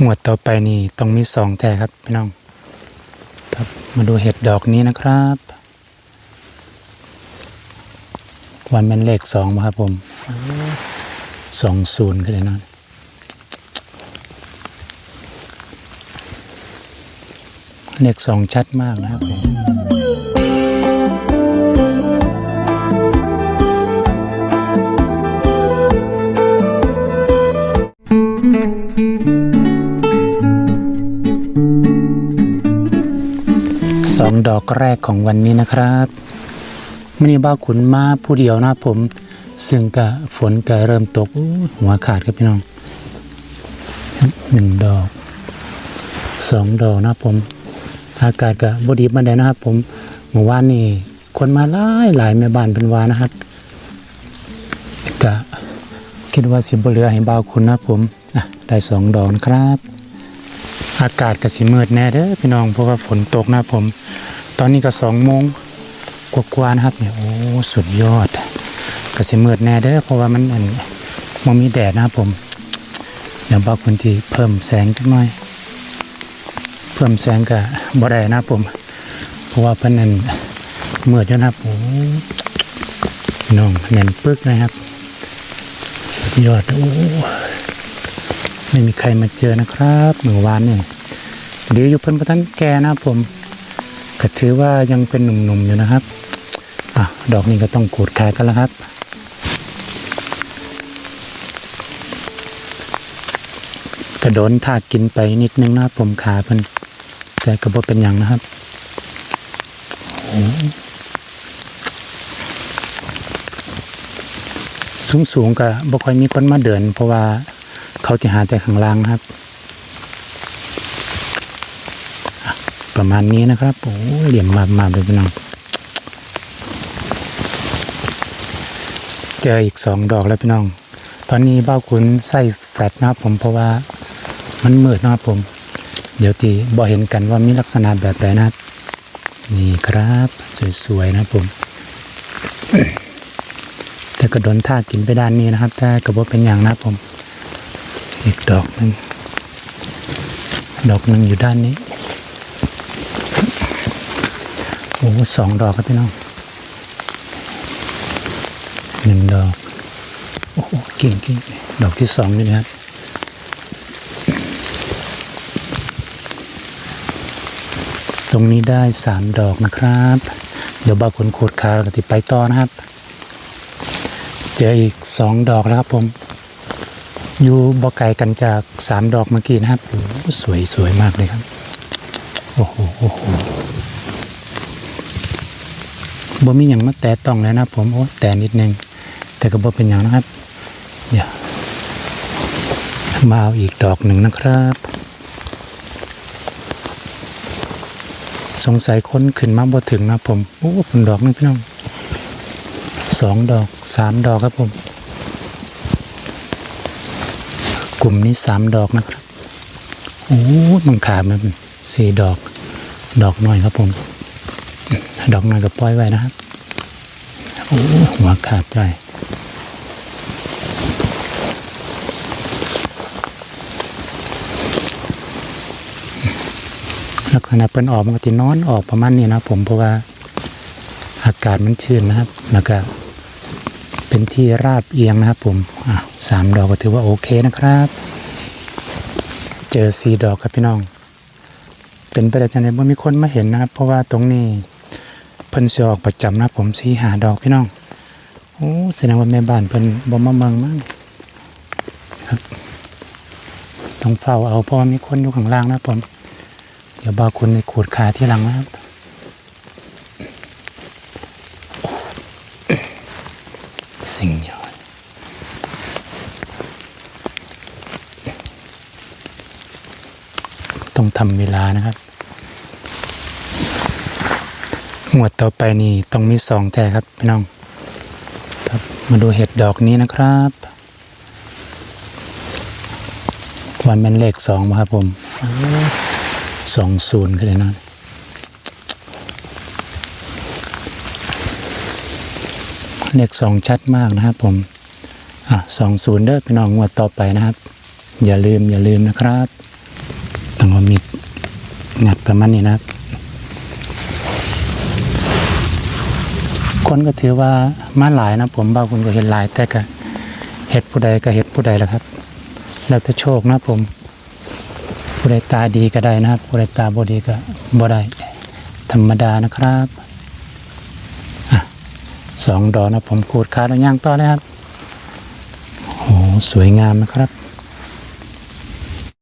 หมวดต่อไปนี่ต้องมีสองแท้ครับพี่น้อง ครับมาดูเห็ดดอกนี้นะครับวันเป็นเลขสองครับผมสองศูนย์ก็ได้นอนเลขสองชัดมากนะครับผม สองดอกแรกของวันนี้นะครับมณีบ้าขุนมาผู้เดียวนะผม ซึ่งกะฝนกะเริ่มตกหัวขาดครับพี่น้องหนึ่งดอกสองดอกนะผม อากาศกะบดีบันไดนะครับ ผมเมื่อวานนี่คนมาหลายหลายแม่บ้านเป็นวานะครับกะคิดว่าสิบเหลือให้บ่าวคุณนะผมอะได้สองดอกนะครับ อากาศก็สิมืดแน่เด้อพี่น้องเพราะว่าฝนตกนะผม ตอนนี้ก็สองโมงกว่าๆนะครับเนี่ยโอ้สุดยอดก็สิมืดแน่เด้อเพราะว่ามันอันมันมีแดดนะครับผมเดี๋ยวบอกคุณที่เพิ่มแสงจักหน่อย เพิ่มแสงกับบ่ได้นะผม เพราะว่าเพิ่นนันมืดอยู่นะครับโอ้น้องแน่นปึกนะครับสุดยอดโอ้ ไม่มีใครมาเจอนะครับเมื่อวานเนี่ยเดี๋ยวอยู่เพิ่นประทันแกนะครับผมก็ถือว่ายังเป็นหนุ่มๆอยู่นะครับอะดอกนี้ก็ต้องขูดขายกันแล้วครับ กระโดนถากกินไปนิดนึงนะครับผมขาเพิ่นแต่กระบอกเป็นอย่างนะครับสูงสูงๆก็บ่ค่อยมีคนมาเดิน เพราะว่า เขาจะหาแต่ข้างล่างนะครับ ประมาณนี้นะครับโอ้เหลี่ยมมามาเลยพี่น้องเจออีกสองดอกแล้วพี่น้อง ตอนนี้เบ้าคุณใส่แฟลชนะครับผมเพราะว่ามันมืดนะครับผม เดี๋ยวทีบอเห็นกันว่ามีลักษณะแบบไหนนะครับนี่ครับ สวยๆนะผมแต่กระโดนท่ากินไปด้านนี้นะครับ แต่กระบอกเป็นอย่างนะผม อีกดอกหนึ่งดอกหนึ่งอยู่ด้านนี้โอ้สองดอกครับพี่น้องหนึ่งดอกโอ้โหกิ่งกิ่งดอกที่สองนี่นะครับตรงนี้ได้สามดอกนะครับ เดี๋ยวบาผลขูดขาเราติดไปต่อนะครับ เจออีกสองดอกแล้วครับผม อยู่บ่ไกลกันจากสามดอกเมื่อกี้นะครับ สวยสวยมากเลยครับ โอ้โหโอ้โหบ่มีอย่างมาแตะต้องเลยนะผมโอ้แต่นิดนึง แต่ก็บ่เป็นอย่างนะครับเดี๋ยวมาเอาอีกดอกหนึ่งนะครับ สงสัยคนขึ้นมาบ่ถึงนะผมโอ้เป็นดอกนึงพี่น้องสองดอกสามดอกครับผม กลุ่มนี้สามดอกนะครับโอ้มังขามันสี่ดอก ดอกน้อยครับผม ดอกน้อยก็ปล่อยไว้นะครับโอ้หัวขาดใจลักษณะเป็นออกมันก็จะนอนออกประมาณนี้นะผมเพราะว่าอากาศมันชื้นนะครับแล้วก็ เป็นที่ราบเอียงนะครับผมสามดอกก็ถือว่าโอเคนะครับ เจอสี่ดอกครับพี่น้อง เป็นไปได้จังไดบ่มีคนมาเห็นนะครับ เพราะว่าตรงนี้เพิ่นสิออกประจำนะผมสีหาดอกพี่น้องโอ้แสดงว่าแม่บ้านเพิ่นบ่มาเมืองมั้งครับต้องเฝ้าเอาเพราะว่ามีคนอยู่ข้างล่างนะผม เดี๋ยวบ่าวคุณในขูดขาที่หลังนะครับ สิ่งยอดต้องทำเวลานะครับ หมวดต่อไปนี่ต้องมีสองแท้ครับพี่น้องครับมาดูเห็ดดอกนี้นะครับวันเป็นเลขสองครับผมสองศูนย์ก็เลยนั่น เลขสองชัดมากนะครับผมอะสองศูนย์เด้อพี่น้องงวดต่อไปนะครับ อย่าลืมอย่าลืมนะครับต้องมีดงัดประมาณนี้นะครับ คนก็ถือว่ามาหลายนะผมบางคนก็เห็นหลาย แต่ก็เห็ดผู้ใดก็เห็ดผู้ใดแหละครับ แล้วแต่โชคนะผม ผู้ใดตาดีก็ได้นะครับ ผู้ใดตาบดีก็บ่ได้ธรรมดานะครับ สองดอกนะผมขูดขาดอย่างต่อเลยครับโอ้สวยงามนะครับ